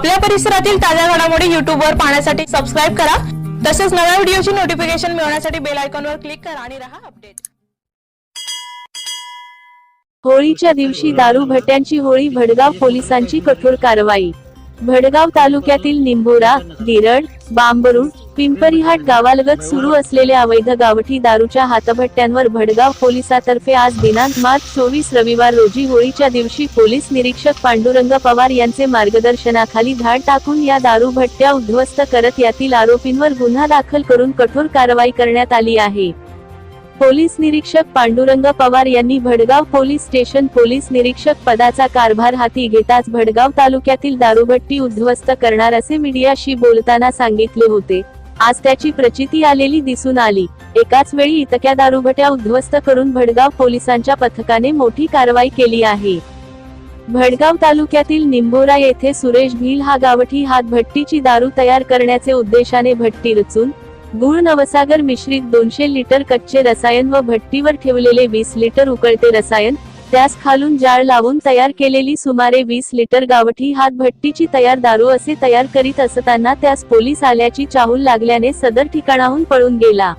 आपल्या परिसरातील ताज्या घडामोडी YouTube वर पाहण्यासाठी सबस्क्राईब करा. तसेच नव्या व्हिडिओची नोटिफिकेशन मिळवण्यासाठी बेल आयकॉनवर क्लिक करा आणि रहा अपडेट होळीच्या दिवशी दारू भट्ट्यांची होळी भडगाव पोलिसांची कठोर कारवाई. भडगाव तालुक्यातील निंबोरा गिरड बांबरुड पिंपरीहाट गावालगत सुरू असलेल्या अवैध गावठी दारूच्या हातभट्ट्यांवर भडगाव पोलिसातर्फे आज दिनांक मार्च चोवीस रविवार रोजी होळीच्या दिवशी पोलीस निरीक्षक पांडुरंग पवार यांचे मार्गदर्शनाखाली धाड टाकून या दारू भट्ट्या उद्ध्वस्त करत यातील आरोपींवर गुन्हा दाखल करून कठोर कारवाई करण्यात आली आहे. पोलीस निरीक्षक पांडुरंग पवार यांनी भडगाव पोलीस स्टेशन पोलीस निरीक्षक पदाचा कारभार हाती घेताच भडगाव तालुक्यातील दारूभट्टी उद्ध्वस्त करणार असे मीडियाशी बोलताना सांगितले होते. आज त्याची प्रचिती आलेली दिसून आली. एकाच वेळी इतक्या दारूभट्या उद्ध्वस्त करून भडगाव पोलिसांच्या पथकाने मोठी कारवाई केली आहे. भडगाव तालुक्यातील निंबोरा येथे सुरेश भील हा गावठी हात भट्टीची दारू तयार करण्याचे उद्देशाने भट्टी रचून गुळ नवसागर मिश्रित दोनशे लिटर कच्चे रसायन व भट्टीवर ठेवलेले वीस लिटर उकळते रसायन त्यास खालून जाळ लावून तयार केलेली सुमारे वीस लिटर गावठी हात भट्टीची तयार दारू असे तयार करीत असताना त्यास पोलीस आल्याची चाहूल लागल्याने सदर ठिकाणाहून पळून गेला.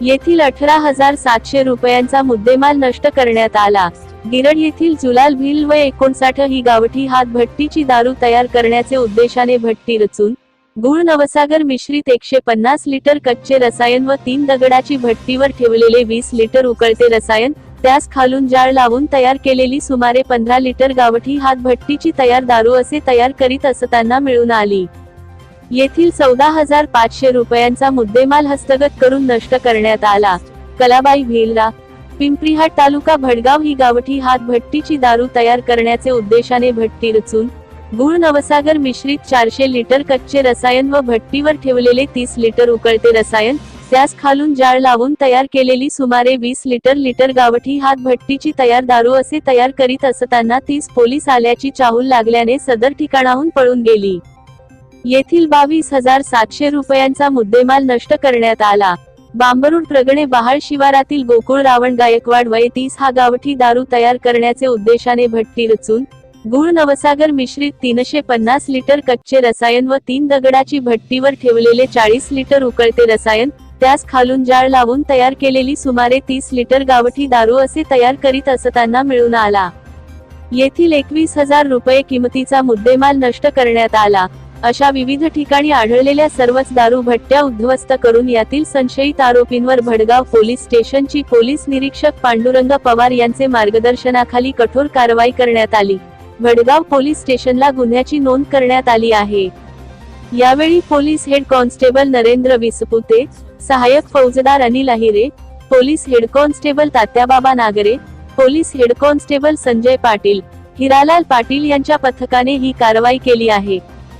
येथील अठरा हजार सातशे रुपयांचा मुद्देमाल नष्ट करण्यात आला. गिरड येथील जुलाल भिल व एकोणसाठ ही गावठी हात भट्टीची दारू तयार करण्याचे उद्देशाने भट्टी रचून गुळ नवसागर मिश्रित एकशे पन्नास लिटर कच्चे रसायन व तीन दगडाची भट्टीवर ठेवलेले वीस लिटर उकळते रसायन त्यास खालून जाळ लावून तयार केलेली सुमारे पंधरा लिटर गावठी हात भट्टीची तयार दारू असे तयार करीत असताना मिळून आली. येथील चौदा हजार पाचशे रुपयांचा मुद्देमाल हस्तगत करून नष्ट करण्यात आला. कलाबाई भेलरा पिंपरीहाट तालुका भडगाव ही गावठी हात भट्टीची दारू तयार करण्याचे उद्देशाने भट्टी रचून गुळ नवसागर मिश्रित चारशे लिटर कच्चे रसायन व भट्टीवर ठेवलेले तीस लिटर उकळते रसायन त्यास खालून जाळ लावून तयार केलेली सुमारे वीस लिटर लिटर गावठी हात भट्टीची तयार दारू असे तयार करीत असताना तीस पोलीस आल्याची चाहूल लागल्याने सदर ठिकाणाहून पळून गेली. येथील बावीस हजार सातशे रुपयांचा मुद्देमाल नष्ट करण्यात आला. बांबरुड प्रगणे बहाळ शिवारातील गोकुळ रावण गायकवाड वय तीस हा गावठी दारू तयार करण्याचे उद्देशाने भट्टी रचून गुळ नवसागर मिश्रित तीनशे पन्नास लिटर कच्चे रसायन व तीन दगडाची भट्टीवर ठेवलेले चाळीस लिटर उकळते रसायन त्यास खालून जाळ लावून तयार केलेली सुमारे तीस लिटर गावठी दारू असे तयार करीत असताना मिळून आला. येथील एकवीस हजार रुपये किमतीचा मुद्देमाल नष्ट करण्यात आला. अशा विविध ठिकाणी आढळलेल्या सर्वच दारू भट्ट्या उद्ध्वस्त करून यातील संशयित आरोपींवर भडगाव पोलीस स्टेशनची पोलीस निरीक्षक पांडुरंग पवार यांचे मार्गदर्शनाखाली कठोर कारवाई करण्यात आली. भडगाव पोलीस स्टेशनला गुन्ह्याची नोंद करण्यात आली आहे. यावेळी police head constable Narendra Vispute सहाय्यक फौजदार Anil Ahire police head constable Tatyababa Nagre police head constable Sanjay Patil Hiralal Patil यांच्या पथकाने ही कारवाई केली आहे.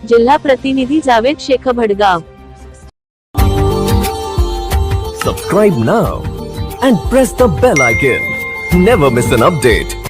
जिल्हा प्रतिनिधी Javed Shaikh Bhadgaon. Subscribe now and press the bell icon never miss an update